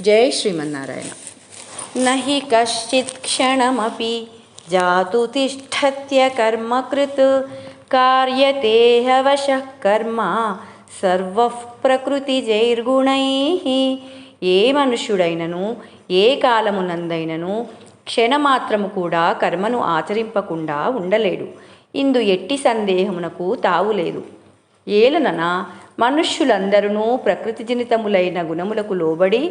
జై శ్రీమన్నారాయణ నహి కశ్చిత్ క్షణమపి జాతు తిష్టత్య కర్మకృత్ కార్యతే హవశః కర్మ సర్వ ప్రకృతిజైర్గుణై ఏ మనుష్యుడైనను ఏ కాలమునందైనను క్షణమాత్రము కూడా కర్మను ఆచరింపకుండా ఉండలేడు. ఇందు ఎట్టి సందేహమునకు తావులేదు. ఏలనన మనుష్యులందరూ ప్రకృతి జనితములైన గుణములకు లోబడి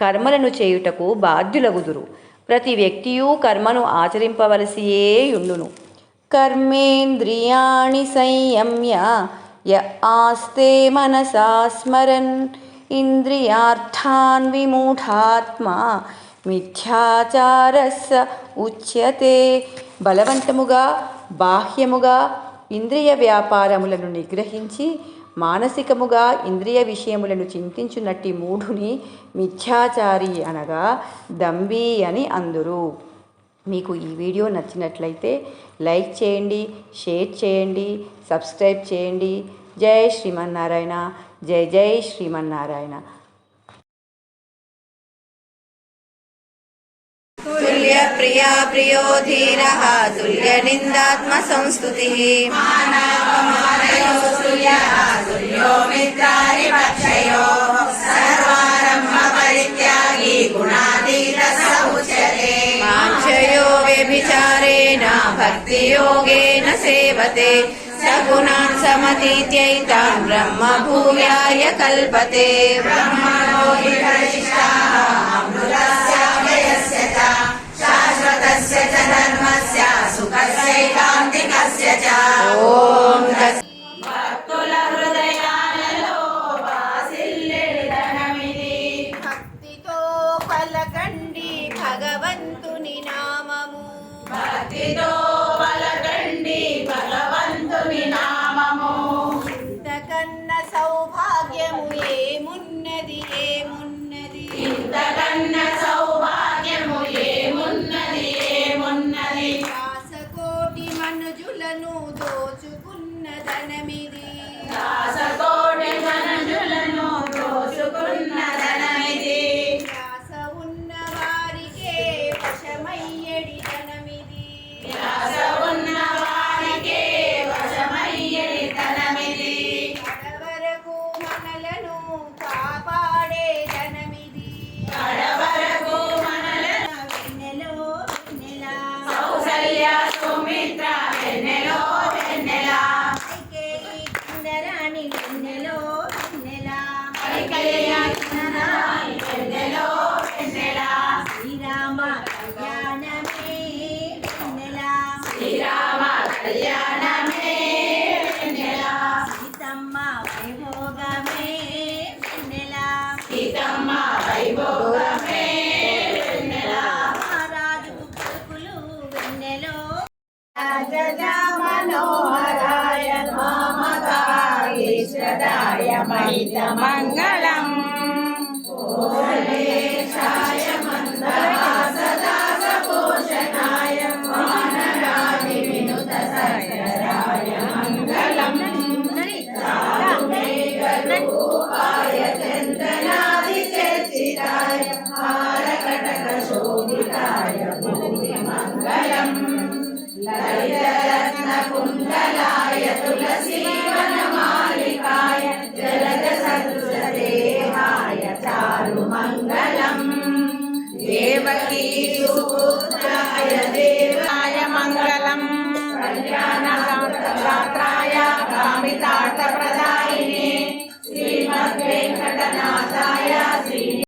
కర్మలను చేయుటకు బాధ్యులగుదురు. ప్రతి వ్యక్తియు కర్మను ఆచరింపవలసియే యుండును. కర్మేంద్రియాణి సంయమ్య య ఆస్తే మనసా స్మరన్ ఇంద్రియార్థాన్ విమూఢాత్మా మిథ్యాచారస్స ఉచ్యతే. బలవంతముగా బాహ్యముగా ఇంద్రియ వ్యాపారములను నిగ్రహించి మానసికముగా ఇంద్రియ విషయములను చింతించునట్టి మూఢుని మిథ్యాచారి అనగా దంబి అని అందురు మీకు ఈ వీడియో నచ్చినట్లయితే లైక్ చేయండి షేర్ చేయండి సబ్స్క్రైబ్ చేయండి జై శ్రీమన్నారాయణ జై జై శ్రీమన్నారాయణ तुल्य प्रिया प्रियो धीरः तुल्य निन्दात्म संस्तुतिः तुल्यो मित्राणि पक्षयो सर्वारम्भ परित्यागी गुणातीत स उच्यते माञ्चयो व्यभिचारेण भक्तियोगेन सेवते स गुणान् समतीत्यैतान् ब्रह्म भूयाय कल्पते ब्रह्मणो భక్తితో పలకండి భగవంతుని నామము. ఇంతకన్న సౌభాగ్యము ఏమున్నది? ఏమున్నది? ఇంతకన్న సౌభాగ్యము ఏమున్నది? ఏమున్నది? దాసకోటి మనుజులను దోచుకున్న ధనమిది. శ్రీరామ కళ్యాణమే శ్రీరామ కళ్యాణమే సీతమ్మ వైభోగమే సీతమ్మ వైభోగమే కొడుకులు వెన్నెలో మనోహరాయ మామకాయేశ్వరాయ మహిత మంగళం. దేవకీ సుపుత్రాయ దేవాయ మంగళం. కళ్యాణాయ కామితార్థ ప్రదాయినే శ్రీమద్వేంకటనాథాయ శ్రీ